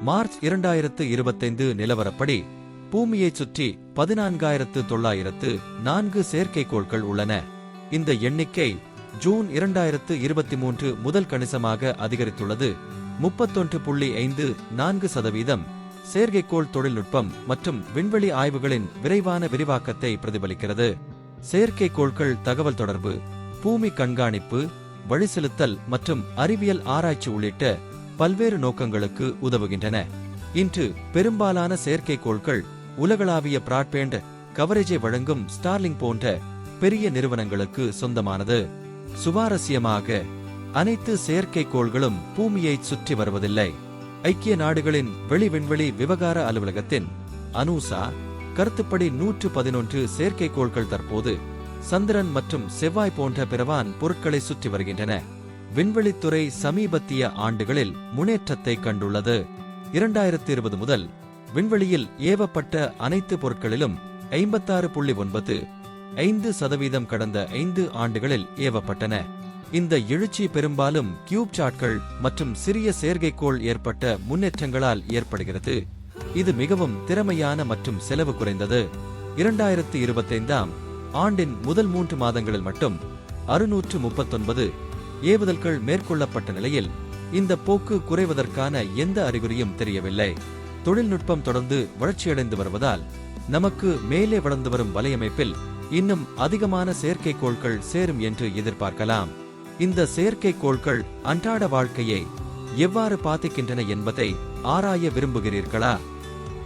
March இரண்டாயிரத்து இருபத்தைந்து நிலவரப்படி பூமியைச் சுற்றி பதினான்காயிரத்து தொள்ளாயிரத்து நான்கு செயற்கைக்கோள்கள் உள்ளன. இந்த எண்ணிக்கை ஜூன் இரண்டாயிரத்து இருபத்தி மூன்று முதல் கணிசமாக அதிகரித்துள்ளது. முப்பத்தொன்று புள்ளி ஐந்து நான்கு சதவீதம் செயற்கைக்கோள் தொழில்நுட்பம் மற்றும் விண்வெளி ஆய்வுகளின் விரைவான விரிவாக்கத்தை பிரதிபலிக்கிறது. செயற்கைக்கோள்கள் தகவல் தொடர்பு பூமி கண்காணிப்பு வழிசெலுத்தல் மற்றும் அறிவியல் ஆராய்ச்சி உள்ளிட்ட பல்வேறு நோக்கங்களுக்கு உதவுகின்றன. இன்று பெரும்பாலான செயற்கைக்கோள்கள் உலகளாவிய பிராட்பேண்ட் கவரேஜை வழங்கும் ஸ்டார்லிங் போன்ற பெரிய நிறுவனங்களுக்கு சொந்தமானது. சுவாரஸ்யமாக அனைத்து செயற்கைக்கோள்களும் பூமியைச் சுற்றி வருவதில்லை. ஐக்கிய நாடுகளின் வெளி விண்வெளி விவகார அலுவலகத்தின் அனூசா கருத்துப்படி நூற்று பதினொன்று செயற்கைக்கோள்கள் தற்போது சந்திரன் மற்றும் செவ்வாய் போன்ற பிறவான் பொருட்களை சுற்றி வருகின்றன. விண்வெளித்துறை சமீபத்திய ஆண்டுகளில் முன்னேற்றத்தை கண்டுள்ளது. இரண்டாயிரத்தி இருபது முதல் விண்வெளியில் ஏவப்பட்ட அனைத்து பொருட்களிலும் ஐம்பத்தாறு புள்ளி ஒன்பது ஐந்து சதவீதம் கடந்த ஐந்து ஆண்டுகளில் ஏவப்பட்டன. இந்த எழுச்சி பெரும்பாலும் கியூப் சாட்கள் மற்றும் சிறிய செயற்கைக்கோள் ஏற்பட்ட முன்னேற்றங்களால் ஏற்படுகிறது. இது மிகவும் திறமையான மற்றும் செலவு குறைந்தது. இரண்டாயிரத்தி இருபத்தைந்தாம் ஆண்டின் முதல் மூன்று மாதங்களில் மட்டும் அறுநூற்று முப்பத்தொன்பது ஏவுதல்கள் மேற்கொள்ளப்பட்ட நிலையில் இந்த போக்கு குறைவதற்கான எந்த அறிகுறியும் தெரியவில்லை. தொழில்நுட்பம் தொடர்ந்து வளர்ச்சியடைந்து வருவதால் நமக்கு மேலே வளர்ந்து வரும் வலையமைப்பில் இன்னும் அதிகமான செயற்கைக்கோள்கள் சேரும் என்று எதிர்பார்க்கலாம். இந்த செயற்கைக்கோள்கள் அன்றாட வாழ்க்கையை எவ்வாறு பாதிக்கின்றன என்பதை ஆராய விரும்புகிறீர்களா?